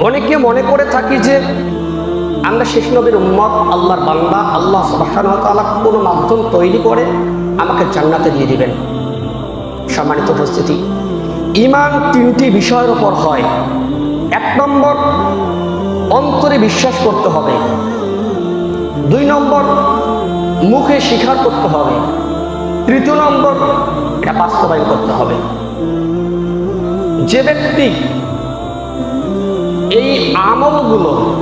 অনেকে মনে করে থাকি যে আমরা শেষ নবীর উম্মত, আল্লাহর বান্দা, আল্লাহ তাআলা কোনো মাধ্যম তৈরি করে আমাকে জান্নাতে দিয়ে দিবেন। সম্মানিত উপস্থিতি ইমান তিনটি বিষয়ের উপর হয়। এক নম্বর, অন্তরে বিশ্বাস করতে হবে। দুই নম্বর, মুখে স্বীকার করতে হবে। তৃতীয় নম্বর, এটা বাস্তবায়ন করতে হবে। যে ব্যক্তি এই আমলগুলো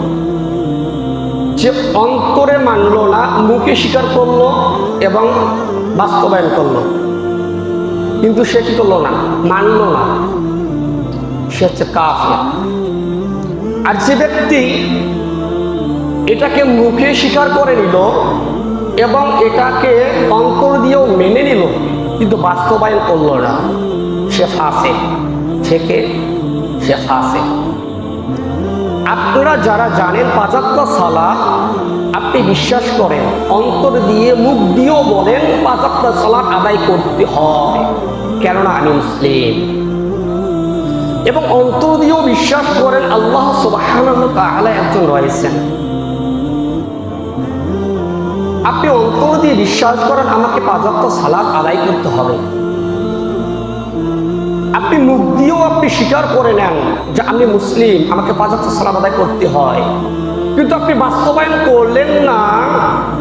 যে অন্তরে মানলো না, মুখে স্বীকার করল এবং বাস্তবায়ন করল। কিন্তু সে কি করল না? মানলো না। সে হচ্ছে কাফের। আর যে ব্যক্তি এটাকে মুখে স্বীকার করে নিল এবং এটাকে অন্তর দিয়েও মেনে নিল, কিন্তু বাস্তবায়ন করল না। সে ফাঁসে থেকে সে ফাঁসে আপনারা যারা জানেন পাঁচাত্তর সালা, আপনি বিশ্বাস করেন, অন্তর দিয়ে মুখ দিয়েও বলেন পাঁচাত্তর সালা আদায় করতে হয়। কেননা আমি মুসলিম। এবং অন্তর দিয়েও বিশ্বাস করেন আল্লাহ তাআলা একজন রয়েছেন। আপনি অন্তর দিয়ে বিশ্বাস করেন আমাকে পাঁচাত্তর সালাদ আদায় করতে হবে। আপনি মুখ দিয়েও আপনি স্বীকার করে নেন যে আমি মুসলিম, আমাকে পাঁচাত্তর সালাম আদায় করতে হয়। কিন্তু আপনি বাস্তবায়ন করলেন না,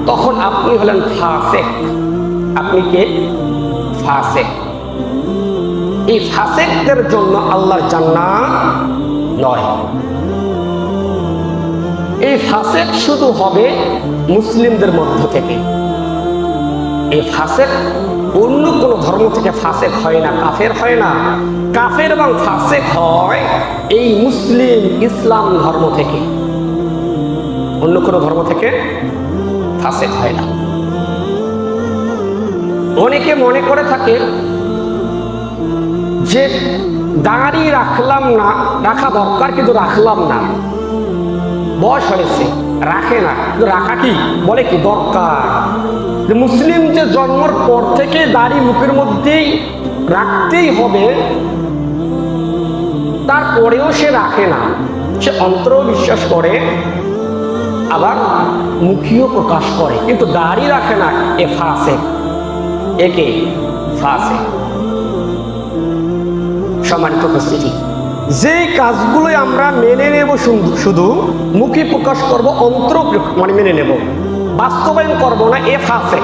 তখন আপনি হলেন ফাসেক। আপনি কে? ফাসেক। এই ফাসেকদের জন্য আল্লাহর জান্নাত নয়। এই ফাসেক শুধু হবে মুসলিমদের মধ্য থেকে। এই ফাসেক অন্য কোনো ধর্ম থেকে ফাসেক হয় না, কাফের হয় না। কাফের এবং ফাসেক হয় এই মুসলিম ইসলাম ধর্ম থেকে। অন্য কোনো ধর্ম থেকে ফাসেক হয় না। অনেকে মনে করে থাকে যে দাঁড়ি রাখলাম না, রাখা দরকার কিন্তু রাখলাম না। বয়স হয়েছে, রাখে না। রাখা কি? বলে কি? দরকার। মুসলিম জন্মর পর থেকে দাড়ি মুখের মধ্যেই রাখতেই হবে। তারপরেও সে রাখে না। সে অন্তরেও বিশ্বাস করে, আবার মুখিও প্রকাশ করে। কিন্তু দাড়ি রাখে না এ ফাঁসে। একে ফাঁসে। সম্মানিত উপস্থিতি। যে কাজগুলো আমরা মেনে নেব শুধু মুখে প্রকাশ করব, অন্তর মানে মেনে নেব। বাস্তবায়ন করব না, এ ফাঁসে।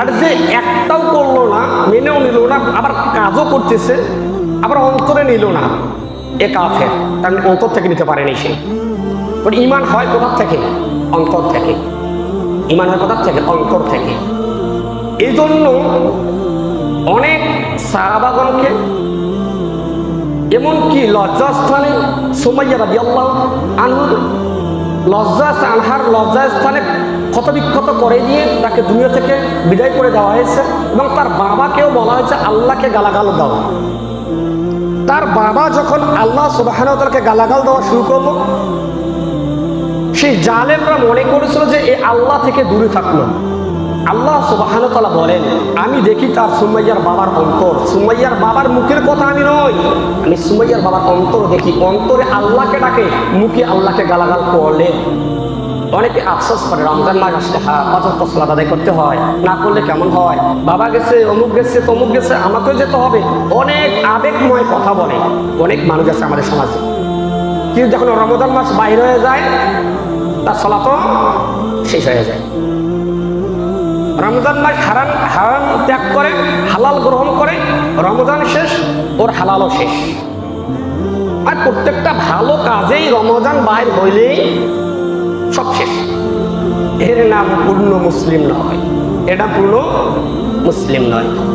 আর যে একটাও করল না, মেনেও নিল না, আবার কাজও করতেছে, আবার অন্তরে নিল না, এ কাফের। কারণ অন্তর থেকে নিতে পারেনি সে। ওর ইমান হয় কোথার থেকে? অন্তর থেকে। ইমান হয় কোথার থেকে? অন্তর থেকে। এই জন্য অনেক সারাবাগনকে এমনকি লজ্জাস্থানে সোমাইয়া রাজি আল্লাহ আনহার লজ্জাস্থানে ক্ষতবিক্ষত করে দিয়ে তাকে দুনিয়া থেকে বিদায় করে দেওয়া হয়েছে এবং তার বাবাকেও বলা হয়েছে, আল্লাহকে গালাগাল দাও। তার বাবা যখন আল্লাহ সুবাহানতালকে গালাগাল দেওয়া শুরু করল, সেই জালেমরা মনে করেছিল যে এ আল্লাহ থেকে দূরে থাকল। আল্লাহ সুবাহানতালা বলেন, আমি দেখি তার সুমাইয়ার বাবার অন্তর। সুমাইয়ার বাবার মুখের কথা আমি নই। আমি সুমাইয়ার বাবার অন্তর দেখি। অন্তরে আল্লাহকে ডাকে, মুখে আল্লাহকে গালাগাল করলে। অনেকে আফসোস করে, রমজান মাস আসলে হ্যাঁ পঁচাত্তর সালাদ আদায় করতে হয়, না করলে কেমন হয়? বাবা গেছে, অমুক গেছে, তমুক গেছে, আমাকেও যেতে হবে। অনেক আবেগময় কথা বলে, অনেক মানুষ আছে আমাদের সমাজে। কিন্তু যখন রমজান মাস বাইর হয়ে যায়, তার সলাত শেষ হয়ে যায়। রমজান মাস হারাম হারাম ত্যাগ করে, হালাল গ্রহণ করে, রমজান শেষ, ওর হালালও শেষ। আর প্রত্যেকটা ভালো কাজেই রমজান বাইর হইলেই সব শেষ। এর নাম পূর্ণ মুসলিম নয়। এটা পূর্ণ মুসলিম নয়।